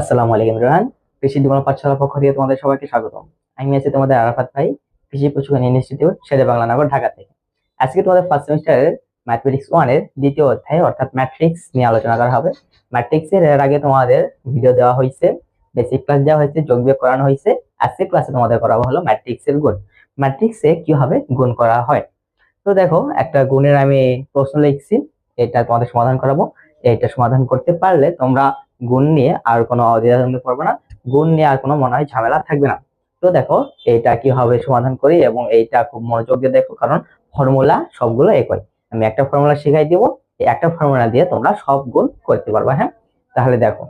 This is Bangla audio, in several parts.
আসসালামু আলাইকুম রোহান কৃষি ডিপ্লোমা পাঠশালা পক্ষ থেকে তোমাদের সবাইকে স্বাগত আমি আছি তোমাদের আরাফাত ভাই, কৃষি প্রশিক্ষণ ইনস্টিটিউট শেরে বাংলা নগর ঢাকা থেকে। আজকে তোমাদের ফার্স্ট সেমিস্টারের ম্যাথমেটিক্স ওয়ানের দ্বিতীয় অধ্যায়, অর্থাৎ ম্যাট্রিক্স নিয়ে আলোচনা করা হবে। ম্যাট্রিক্সের এর আগে তোমাদের ভিডিও দেওয়া হয়েছে বেসিক ক্লাস দেওয়া হয়েছে, যোগ বিয়োগ করানো হয়েছে। আজকে ক্লাসে তোমাদের করা হলো ম্যাট্রিক্সের গুণ। ম্যাট্রিক্সে কীভাবে গুণ করা হয়? তো দেখো, একটা গুণের আমি প্রশ্ন লিখছি, এটা তোমাদের সমাধান করাবো। এটা সমাধান করতে পারলে তোমরা গুণ নিয়ে আর কোনো অদ্বিধাদ্বন্দ্ব করবে না। গুণ নিয়ে আর কোনো মনে হয় ঝামেলা থাকবে না। তো দেখো এটা কীভাবে সমাধান করি এবং এইটা খুব মনোযোগ দিয়ে দেখো, কারণ ফর্মুলা সবগুলো একই। আমি একটা ফর্মুলা শিখাই দিব একটা ফর্মুলা দিয়ে তোমরা সব গুণ করতে পারবে হ্যাঁ? তাহলে দেখো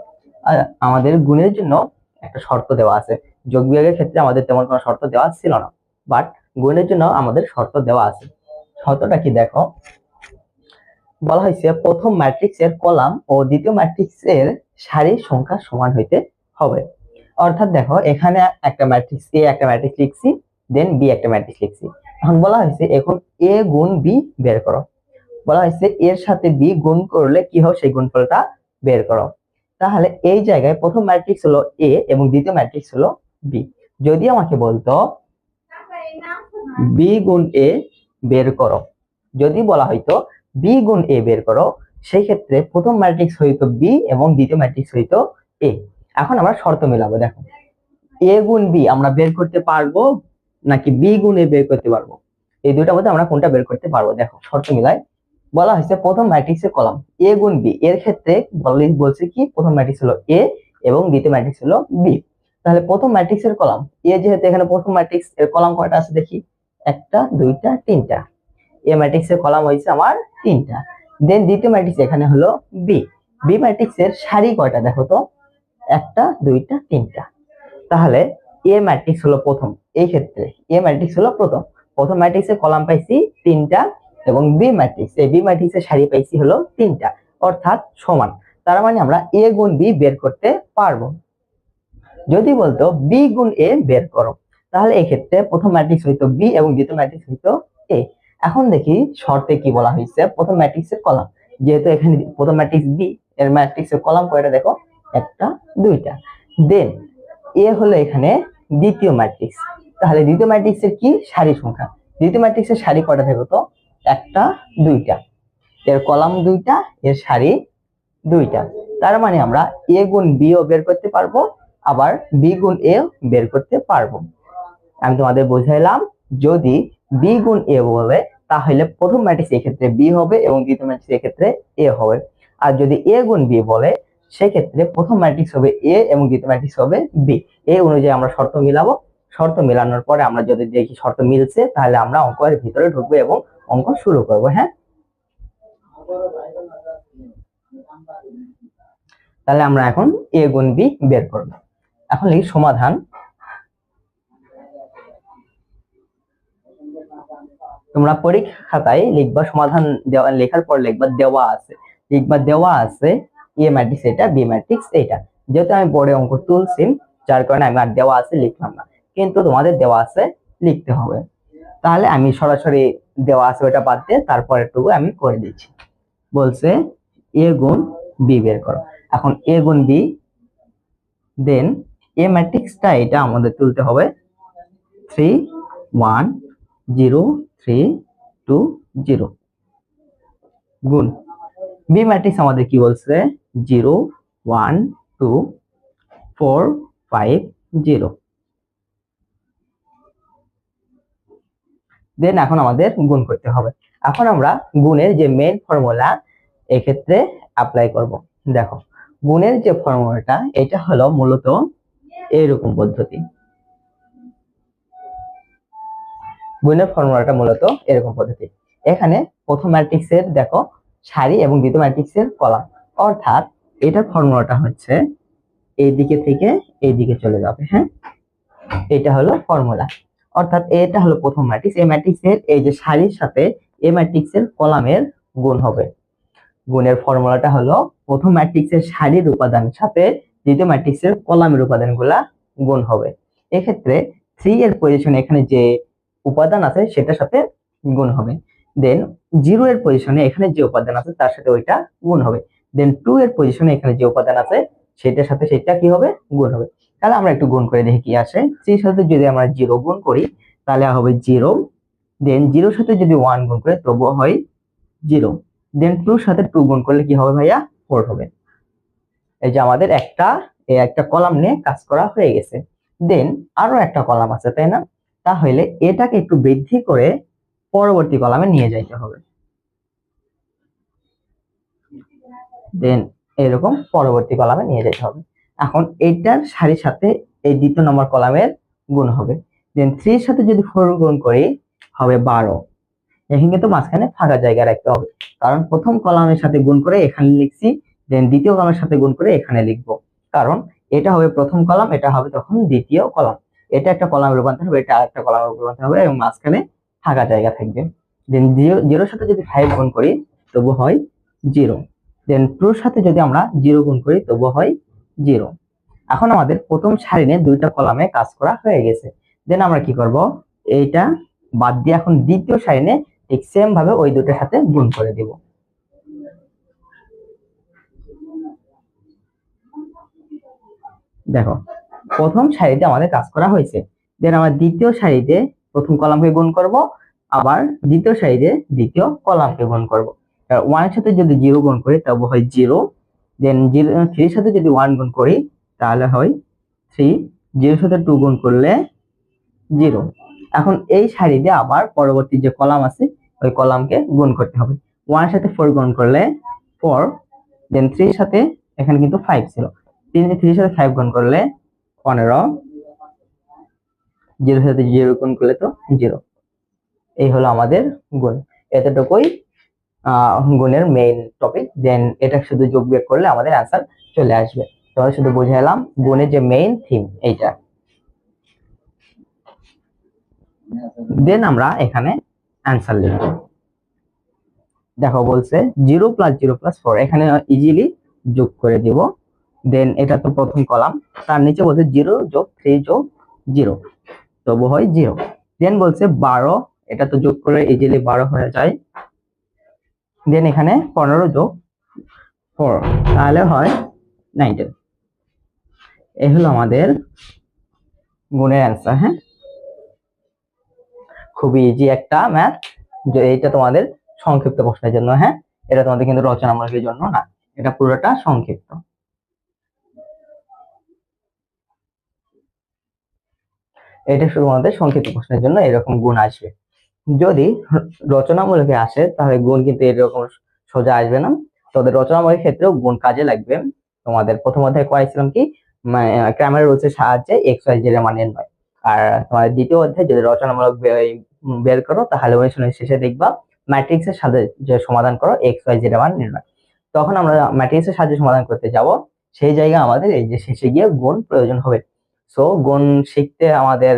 আমাদের গুণের জন্য একটা শর্ত দেওয়া আছে। যোগ বিয়োগের ক্ষেত্রে আমাদের তেমন কোনো শর্ত দেওয়া ছিল না বাট গুণের জন্য আমাদের শর্ত দেওয়া আছে। শর্তটা কি দেখো বলা হয়েছে, প্রথম ম্যাট্রিক্সের কলাম ও দ্বিতীয় ম্যাট্রিক্সের সারির সংখ্যা সমান হইতে হবে। অর্থাৎ দেখো, এখানে একটা ম্যাট্রিক্স এ একটা ম্যাট্রিক্স লিখছি দেন বি একটা ম্যাট্রিক্স লিখছি। এখন বলা হয়েছে, এখন এ গুণ বি বের করো। বলা হয়েছে, এর সাথে বি গুণ করলে কি হবে সেই গুণফলটা বের করো। তাহলে এই জায়গায় প্রথম ম্যাট্রিক্স হলো এ এবং দ্বিতীয় ম্যাট্রিক্স হলো বি যদি আমাকে বলতো বি গুণ এ বের করো। যদি বলা হয়তো বি গুণ এ বের করো, সেই ক্ষেত্রে প্রথম ম্যাট্রিক্স হইত বি এবং দ্বিতীয় ম্যাট্রিক্স হইত এ এখন আমরা শর্ত মিলাবো, দেখো। এ গুণ বি আমরা বের করতে পারব নাকি বি গুণ এ বের করতে পারব? এই দুইটার মধ্যে আমরা কোনটা বের করতে পারব? দেখো, শর্ত মিলাই বলা হয়েছে প্রথম ম্যাট্রিক্সের কলাম এ গুণ বি এর ক্ষেত্রে বলে বলছে কি, প্রথম ম্যাট্রিক্স হলো এ এবং দ্বিতীয় ম্যাট্রিক্স হলো বি তাহলে প্রথম ম্যাট্রিক্সের কলাম এ যেহেতু এখানে প্রথম ম্যাট্রিক্স এর কলাম কয়টা আছে দেখি? একটা, দুইটা, তিনটা। এ ম্যাট্রিক্স এর কলাম হয়েছে আমার তিনটা। দেন দ্বিতীয় ম্যাট্রিক্স এখানে হলো বি বি ম্যাট্রিক্স এর সারি কয়টা দেখো তো? একটা, দুইটা, তিনটা। তাহলে এ ম্যাট্রিক্স হলো প্রথম। এই ক্ষেত্রে এ ম্যাট্রিক্স হলো প্রথম। প্রথম ম্যাট্রিক্স এর কলাম পাইছি তিনটা এবং বি ম্যাট্রিক্স এই বি ম্যাট্রিক্স এর সারি পাইছি হলো তিনটা, অর্থাৎ সমান। তার মানে আমরা এ গুণ বি বের করতে পারব। যদি বলতো বি গুণ এ বের করো, তাহলে এই ক্ষেত্রে প্রথম ম্যাট্রিক্স হইতো বি এবং দ্বিতীয় ম্যাট্রিক্স হইতো এ এখন দেখি শর্তে কি বলা হয়েছে। প্রথম ম্যাট্রিক্স এর কলাম যেহেতু এখানে প্রথম ম্যাট্রিক্স বি এর ম্যাট্রিক্স এর কলাম কয়টা দেখো, একটা, দুইটা। দেন এ হলো এখানে দ্বিতীয় ম্যাট্রিক্স তাহলে দ্বিতীয় ম্যাট্রিক্স এর কি? সারি সংখ্যা। দ্বিতীয় ম্যাট্রিক্স এর সারি কয়টা দেখো তো, একটা, দুইটা। এর কলাম দুইটা, এর সারি দুইটা। তার মানে আমরা এ গুণ বি ও বের করতে পারব, আবার বি গুণ এ বের করতে পারব। আমি তোমাদের বুঝাইলাম, যদি বি গুণ এ বলে তাহলে প্রথম ম্যাট্রিক্স এক্ষেত্রে বি হবে এবং দ্বিতীয় ম্যাট্রিক্স এক্ষেত্রে এ হবে। আর যদি এ গুণ বি বলে, সেক্ষেত্রে প্রথম ম্যাট্রিক্স হবে এ এবং দ্বিতীয় ম্যাট্রিক্স হবে বি। এই অনুযায়ী আমরা শর্ত মিলাবো। শর্ত মেলানোর পরে আমরা যদি দেখি শর্ত মিলছে, তাহলে আমরা অঙ্কের ভিতরে ঢুকবো এবং অঙ্ক শুরু করব হ্যাঁ? তাহলে আমরা এখন এ গুণ বি বের করব। এখন লিখি সমাধান। তোমরা পরীক্ষা খাতায় লিখবা, সমাধান দেওয়া, লেখার পর লিখবা, দেওয়া আছে। লিখবা, দেওয়া আছে এ ম্যাট্রিক্স এটা বি ম্যাট্রিক্স এটা। যেহেতু আমি বোর্ডে অঙ্ক তুলছি, যার কারণে আমি আর দেওয়া আছে লিখলাম না। কিন্তু তোমাদের দেওয়া আছে লিখতে হবে। তাহলে আমি সরাসরি দেওয়া আছে ওটা বাদ দিয়ে তারপর একটু আমি করে দিচ্ছি। বলছে এ গুণ বি বের করো। এখন এ গুণ বি দেন এ ম্যাট্রিক্সটা এটা আমাদের তুলতে হবে। Three one zero three two zero গুণ। বি ম্যাট্রিক্স আমাদের কি বলছে? Zero one two four five zero then এখন আমাদের গুণ করতে হবে। এখন আমরা গুণের যে মেন ফর্মুলা এক্ষেত্রে অ্যাপ্লাই করব। দেখো, গুণের যে ফর্মুলাটা এটা হলো মূলত এরকম পদ্ধতি। গুণের ফর্মুলাটা মূলত এরকম পদ্ধতি। এখানে প্রথম ম্যাট্রিক্সের দেখো, সারি এবং দ্বিতীয় ম্যাট্রিক্সের কলাম অর্থাৎ এটার ফর্মুলাটা হচ্ছে এই দিকে থেকে এই দিকে চলে যাবে হ্যাঁ? এটা হলো ফর্মুলা অর্থাৎ এটা হলো প্রথম ম্যাট্রিক্স এই ম্যাট্রিক্সের এই যে সারির সাথে এই ম্যাট্রিক্সের কলামের গুণ হবে। গুণের ফর্মুলাটা হলো প্রথম ম্যাট্রিক্সের সারির উপাদানের সাথে দ্বিতীয় ম্যাট্রিক্সের কলামের উপাদানগুলা গুণ হবে। এক্ষেত্রে থ্রি এর পজিশন এখানে যে উপাদান আছে, সেটার সাথে গুণ হবে। দেন জিরো এর পজিশনে এখানে যে উপাদান আছে, তার সাথে ওইটা গুণ হবে। দেন টু এর পজিশনে এখানে যে উপাদান আছে, সেটার সাথে সেটা কি হবে? গুণ হবে। তাহলে আমরা একটু গুণ করে দেখি কি আসে। থ্রির সাথে যদি আমরা জিরো গুণ করি, তাহলে হবে জিরো দেন জিরোর সাথে যদি ওয়ান গুণ করে, তবুও হয় জিরো দেন টুর সাথে টু গুণ করলে কি হবে ভাইয়া? ফোর হবে। এই যে আমাদের একটা একটা কলাম নিয়ে কাজ করা হয়ে গেছে। দেন আরও একটা কলাম আছে, তাই না? তাহলে এটাকে একটু বৃদ্ধি করে পরবর্তী কলামে নিয়ে যাইতে হবে। দেন এরকম পরবর্তী কলামে নিয়ে যেতে হবে। এখন এইটার সারির সাথে এই দ্বিতীয় নম্বর কলামের গুণ হবে। দেন থ্রির সাথে যদি ফোর গুণ করি, হবে বারো। এখানে কিন্তু মাঝখানে ফাঁকা জায়গা রাখতে হবে। কারণ প্রথম কলামের সাথে গুণ করে এখানে লিখছি দেন দ্বিতীয় কলামের সাথে গুণ করে এখানে লিখব। কারণ এটা হবে প্রথম কলাম, এটা হবে তখন দ্বিতীয় কলাম। এটা একটা কলামে রূপান্তর হবে, এটা আরেকটা কলামে রূপান্তর হবে এবং মাঝখানে ফাঁকা জায়গা থাকবে। দেন জিরো জিরোর সাথে যদি ফাইভ গুণ করি, তবু হয় জিরো দেন টুর সাথে যদি আমরা জিরো গুণ করি, তবু হয় জিরো এখন আমাদের প্রথম সারিনে দুইটা কলামে কাজ করা হয়ে গেছে। দেন আমরা কি করব? এইটা বাদ দিয়ে এখন দ্বিতীয় সারিনে ঠিক সেম ভাবে ওই দুটোর সাথে গুণ করে দিব। দেখো প্রথম সারিতে আমাদের কাজ করা হয়েছে। দেন আমরা দ্বিতীয় সারিতে প্রথম কলামকে গুণ করব, আবার দ্বিতীয় সারিতে দ্বিতীয় কলামকে গুণ করব। ওয়ানের সাথে যদি জিরো গুণ করি, তবে হয় জিরো দেন জিরো থ্রির সাথে যদি ওয়ান গুণ করি, তাহলে হয় থ্রি জিরোর সাথে টু গুণ করলে জিরো এখন এই সারিতে আবার পরবর্তী যে কলাম আছে, ওই কলামকে গুণ করতে হবে। ওয়ানের সাথে ফোর গুণ করলে ফোর দেন থ্রির সাথে এখানে কিন্তু ফাইভ ছিল। তিন থ্রির সাথে ফাইভ গুণ করলে পনেরো। জিরো সাথে জিরো গুণ করলে তো জিরো। এই হলো আমাদের গুণ। এতটুকুই গুণের মেইন টপিক দেন এটা শুধু যোগ বিয়োগ করলে আমাদের অ্যান্সার চলে আসবে। তাহলে শুধু বুঝাইলাম গুণের যে মেইন থিম এইটা। দেন আমরা এখানে অ্যান্সার লিখব। দেখো বলছে zero plus zero plus four এখানে ইজিলি যোগ করে দিব। দেন এটা তো প্রথম কলাম। তার নিচে বলছে জিরো যোগ থ্রি যোগ জিরো তবু হয় জিরো দেন বলছে বারো। এটা তো যোগ করে ইজিলি বারো হয়ে যায়। দেন এখানে পনেরো যোগ ফোর তাহলে হয় নাইনটিন এই হলো আমাদের গুণের অ্যান্সার হ্যাঁ? খুবই ইজি একটা ম্যাথ যে এইটা তোমাদের সংক্ষিপ্ত প্রশ্নের জন্য হ্যাঁ? এটা তোমাদের কিন্তু রচনামূলকের জন্য না। এটা পুরোটা সংক্ষিপ্ত। এটা শুধুমাত্র সংক্ষিপ্ত প্রশ্নের জন্য এরকম গুণ আসবে। যদি রচনামূলকে আসে, তাহলে গুণ কিন্তু এরকম সোজা আসবে না। তবে রচনামূলকের ক্ষেত্রেও গুণ কাজে লাগবে। তোমাদের প্রথম অধ্যায় করাইছিলাম কি? ক্যামেরা রুলসের সাহায্যে এক্স ওয়াই জেড এর মান নির্ণয়। আর তোমার দ্বিতীয় অধ্যায় যদি রচনামূলক বের করো, তাহলে অনুশীলনের শেষে দেখবা ম্যাট্রিক্স এর সাথে যে সমাধান করো এক্স ওয়াই জেড মান নির্ণয়। তখন আমরা ম্যাট্রিক্স এর সাহায্যে সমাধান করতে যাব। সেই জায়গায় আমাদের এই যে শেষে গিয়ে গুণ প্রয়োজন হবে। সো গুণ শিখতে আমাদের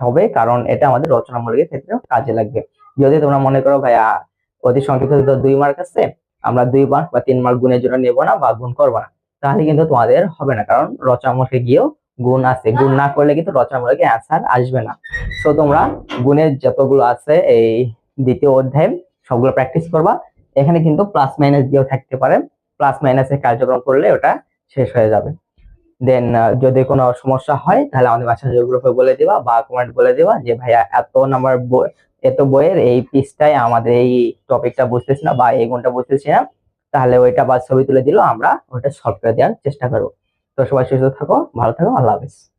হবে, কারণ এটা আমাদের রচনামূলকের ক্ষেত্রে কাজে লাগবে। যদি তোমরা মনে করো, ভাইয়া, অতি সংক্ষিপ্ত দুই মার্ক আছে, আমরা দুই মার্ক বা তিন মার্ক গুণের জন্য নেব না বা গুণ করব না। তাহলে কিন্তু তোমাদের হবে না, কারণ রচনামূলকে গিয়েও গুণ আছে। গুণ না করলে কিন্তু রচনামূলকে অ্যান্সার আসবে না। সো তোমরা গুণের যতগুলো আছে, এই দ্বিতীয় অধ্যায় সবগুলো প্র্যাকটিস করবা। এখানে কিন্তু প্লাস মাইনাস দিয়েও থাকতে পারে। প্লাস মাইনাসের কার্যক্রম করলে ওটা শেষ হয়ে যাবে। দেন যদি কোনো সমস্যা হয়, তাহলে আমাদের মেসেঞ্জার গ্রুপে বলে দেবা বা কমেন্ট বলে দেবা যে, ভাইয়া, এত নাম্বার এত বইয়ের এই পিসটাই আমাদের এই টপিকটা বুঝতেছি না বা এই গুণটা বুঝতেছি না, তাহলে ওইটা বা ছবি তুলে দিল আমরা ওইটা সলভ করে দেওয়ার চেষ্টা করব। তো সবাই সুস্থ থাকো, ভালো থাকো, আল্লাহ হাফেজ।